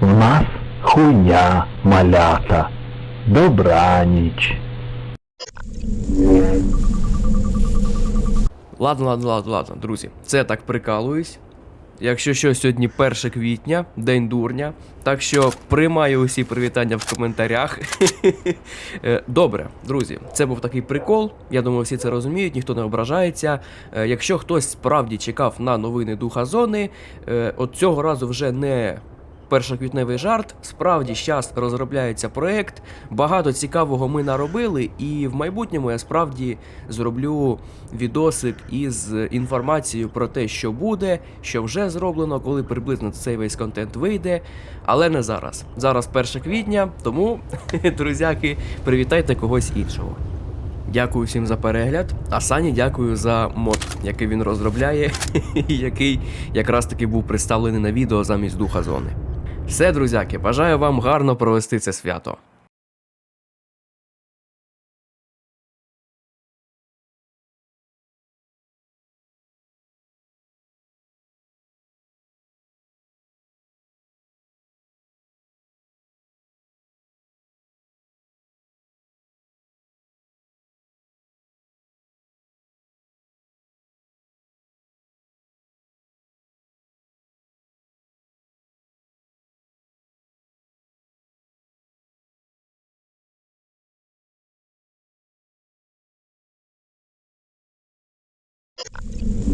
Чуя, малята. Добраніч. Ладно, ладно, ладно, ладно, друзі. Це так прикалуюсь. Якщо що, сьогодні 1 квітня, день дурня. Так що приймаю усі привітання в коментарях. Е, Добре, друзі, це був такий прикол. Я думаю, всі це розуміють, ніхто не ображається. Е, Якщо хтось справді чекав на новини духа зони, е, от цього разу вже не першоквітневий жарт. Справді зараз розробляється проект. Багато цікавого ми наробили, і в майбутньому я справді зроблю відосик із інформацією про те, що буде, що вже зроблено, коли приблизно цей весь контент вийде. Але не зараз. Зараз 1 квітня, тому, друзяки, привітайте когось іншого. Дякую всім за перегляд. А Сані дякую за мод, який він розробляє, який якраз таки був представлений на відео замість духа зони. Все, друзяки, бажаю вам гарно провести це свято. you